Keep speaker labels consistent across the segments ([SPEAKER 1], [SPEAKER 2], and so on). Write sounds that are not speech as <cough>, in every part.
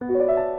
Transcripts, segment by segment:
[SPEAKER 1] 그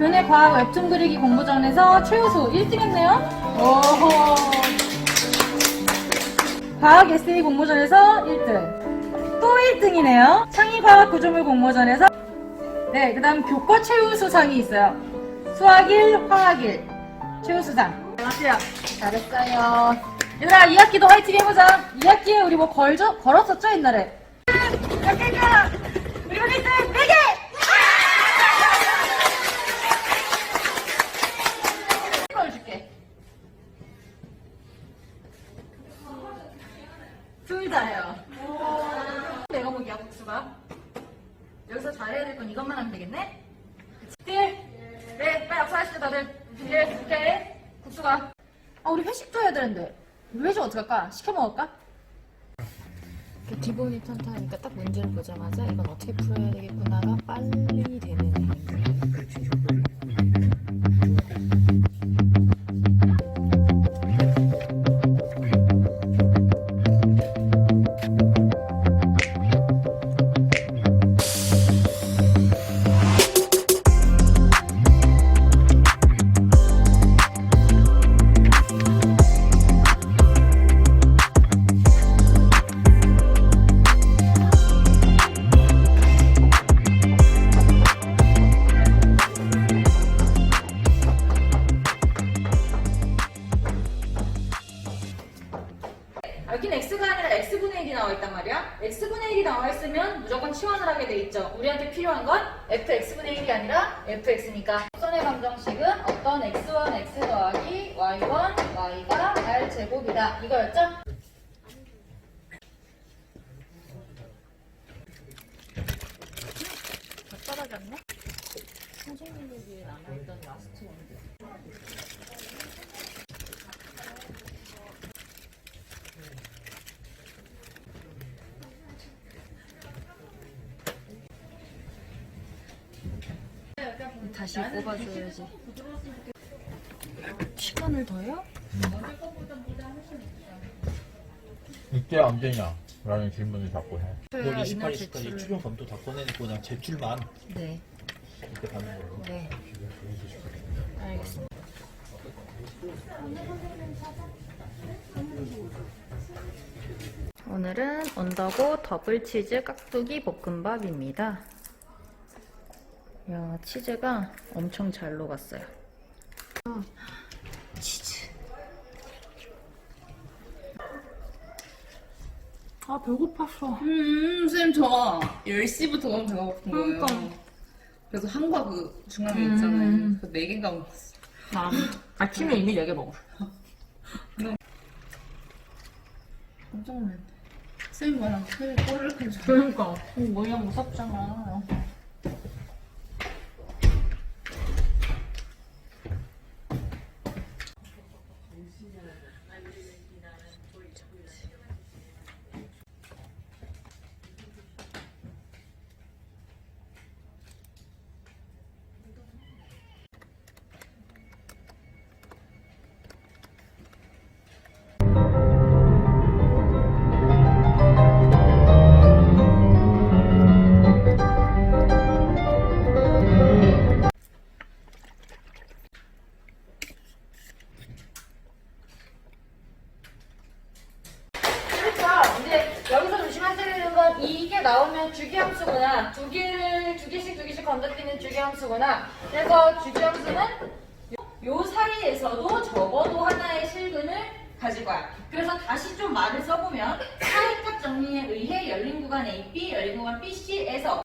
[SPEAKER 2] 교내 과학 웹툰 그리기 공모전에서 최우수 1등 했네요. 오호. 과학 에세이 공모전에서 1등. 또 1등이네요. 창의 과학 구조물 공모전에서 네, 그 다음 교과 최우수상이 있어요. 수학 1, 화학 1. 최우수상. 안녕하세요. 잘했어요. 얘들아, 2학기도 화이팅 해보자. 2학기에 우리 뭐 걸죠? 걸었었죠, 옛날에? 잠깐만! 우리 우리 4개! 걸 줄게. 둘 다요. 내가 보기야 국수가. 여기서 잘해야 될 건 이것만 하면 되겠네. 딜. 네, 빨리 앞서하시죠 다들. 딜. 오케이. 국수가. 아 우리 회식도 해야 되는데. 우리 회식 어떻게 할까? 시켜 먹을까?
[SPEAKER 3] 기본이 탄탄하니까 딱 문제를 보자마자 이건 어떻게 풀어야 되겠구나가 빨리 되는
[SPEAKER 2] 여기는 x가 아니라 x분의 1이 나와 있단 말이야. x분의 1이 나와 있으면 무조건 치환을 하게 돼 있죠. 우리한테 필요한 건 fx분의 1이 아니라 fx니까. 선의 방정식은 어떤 x1 x 더하기 y1 y가 r 제곱이다. 이거였죠? 다 떨어졌네?
[SPEAKER 3] 선생님에게 남아있던 라스트 원고. 다시 뽑아줘야지. 시간을 더요?
[SPEAKER 4] 이게 안 되냐? 라는 질문을 자꾸 해.
[SPEAKER 1] 오늘
[SPEAKER 3] 이날
[SPEAKER 1] 28일까지
[SPEAKER 3] 제출을.
[SPEAKER 1] 출연 검토 다 꺼내놓고 그냥 제출만
[SPEAKER 3] 네,
[SPEAKER 1] 이렇게 받는 걸로.
[SPEAKER 3] 네. 알겠습니다. 오늘은 언더고 더블 치즈 깍두기 볶음밥입니다. 야, 치즈가 엄청 잘 녹았어요. 치즈.
[SPEAKER 5] 아 배고팠어.
[SPEAKER 6] 음, 쌤, 저 10시부터 너무 배가 고픈 거예요.
[SPEAKER 5] 그러니까.
[SPEAKER 6] 그래서 한과 그 중간에 있잖아요. 그 4개인가 먹었어.
[SPEAKER 5] 나 아침에 이미 4개 먹었어.
[SPEAKER 6] 깜짝 놀랐네. 쌤이 뭐야, 쌤이 꼬르륵 해줘.
[SPEAKER 5] 그러니까 뭐야 무섭잖아.
[SPEAKER 2] 나오면 주기함수구나. 두 개를 두 개씩 두 개씩 건너뛰는 주기함수구나. 그래서 주기함수는 요, 사이에서도 적어도 하나의 실근을 가질 거야. 그래서 다시 좀 말을 써보면 사이탑 정리에 의해 열린 구간 AB, 열린 구간 BC에서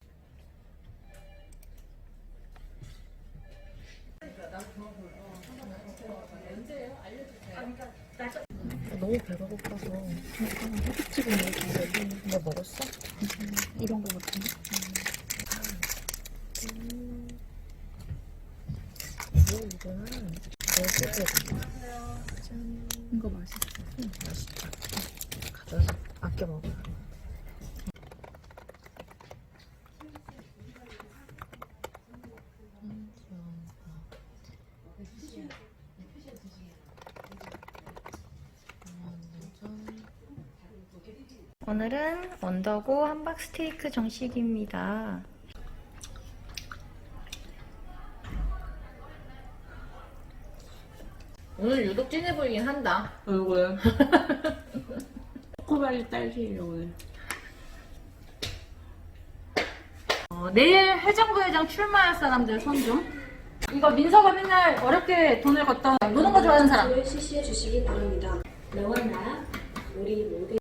[SPEAKER 3] 너무 배가 고파서 회집 찍은 거
[SPEAKER 7] 오늘은 원더고 함박 스테이크 정식입니다.
[SPEAKER 5] 오늘 유독 진해 보이긴 한다.
[SPEAKER 6] 얼굴. <laughs> 초코바리 딸기 오늘.
[SPEAKER 2] 어, 내일 회장부회장 출마할 사람들 손 좀. 이거 민서가 맨날 어렵게 돈을 걷던 노는 거 좋아하는 사람.
[SPEAKER 8] 를 실시해 주시기 바랍니다. 너와 나, 우리 모두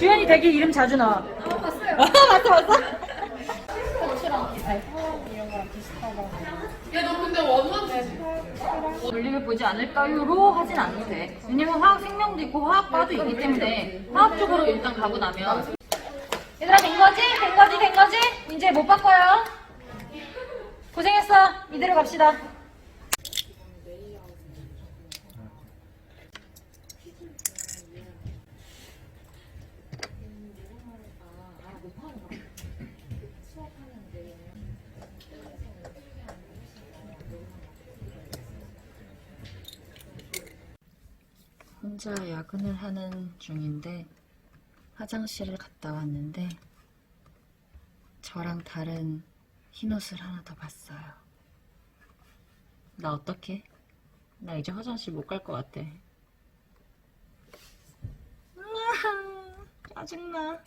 [SPEAKER 2] 주연이 되게 이름 자주 나와. 아, 봤어요. 봤어, 봤어?
[SPEAKER 6] 야너 근데 원원 되지?
[SPEAKER 2] 볼륨을 보지 않을까요로 하진 돼. 왜냐면 화학 생명도 있고 화학과도 있기 때문에 화학 쪽으로 일단 가고 나면 얘들아 된 거지? 된 거지? 된 거지? 이제 못 바꿔요. 고생했어. 이대로 갑시다.
[SPEAKER 3] 혼자 야근을 하는 중인데 화장실을 갔다 왔는데 저랑 다른 흰 옷을 하나 더 봤어요. 나 어떡해? 나 이제 화장실 못 갈 것 같아. 으아, <laughs> 짜증나.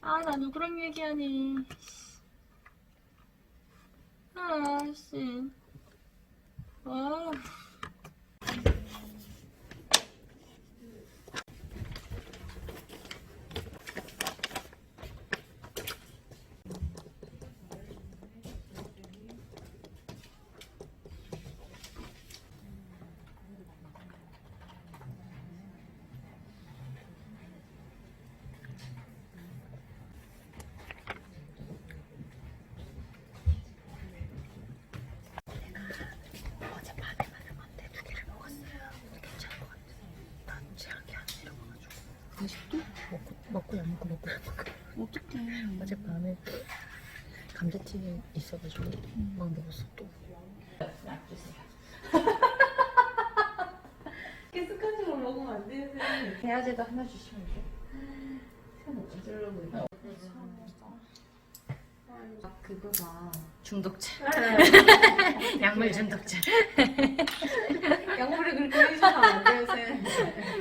[SPEAKER 3] 아, 나 누구랑 얘기하니. 아, 씨. 아. 먹고 약 먹고. 어떡해. 어젯밤에 감자튀김 있어가지고 막 먹었어 또. <laughs>
[SPEAKER 2] 대야제도 하나 주시면 돼. 그거가
[SPEAKER 3] 중독자
[SPEAKER 2] 약물 중독자.
[SPEAKER 6] 양물이 <laughs> 그렇게 해주면 안 돼요, 쌤. <laughs>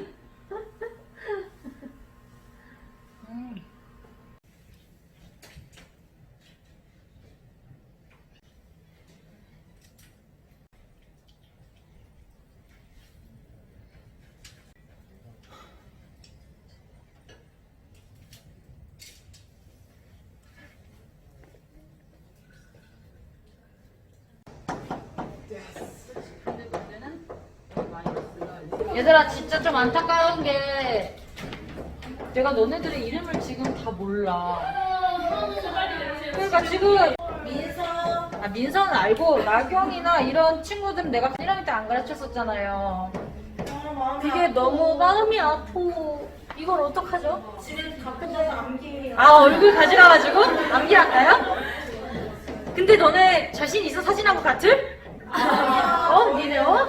[SPEAKER 2] 얘들아 진짜 좀 안타까운 게 내가 너네들의 이름을 지금 다 몰라. 그러니까 지금 민서 아 민서는 알고 나경이나 이런 친구들은 내가 1학년 때 안 가르쳤었잖아요. 그게 너무 마음이 아프고 이걸 어떡하죠? 집에 가끔 암기 아 얼굴 가져가가지고 암기 할까요? 근데 너네 자신 있어 사진하고 같을? 어? 니네 어?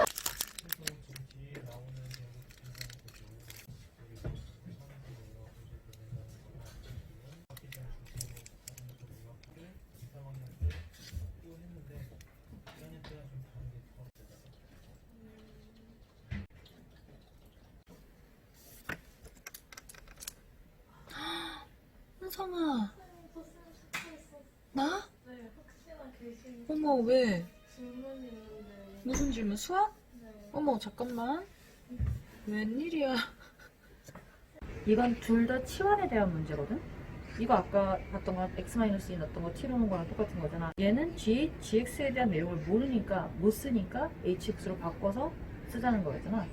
[SPEAKER 3] 한성아 나? 어머 왜? 무슨 질문? 수학? 어머 잠깐만 웬일이야 <laughs>
[SPEAKER 2] 이건 둘 다 치환에 대한 문제거든? 이거 아까 봤던 거랑 x-2 넣었던 거 T로 놓은 거랑 똑같은 거잖아. 얘는 G, GX에 대한 내용을 모르니까 못 쓰니까 HX로 바꿔서 쓰자는 거잖아.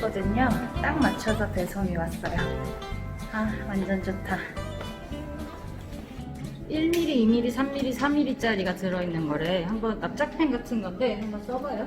[SPEAKER 7] 펜을 샀거든요. 딱 맞춰서 배송이 왔어요. 아, 완전 좋다. 1mm, 2mm, 3mm, 4mm짜리가 들어있는 거래. 한번 납작펜 같은 건데 한번 써봐요.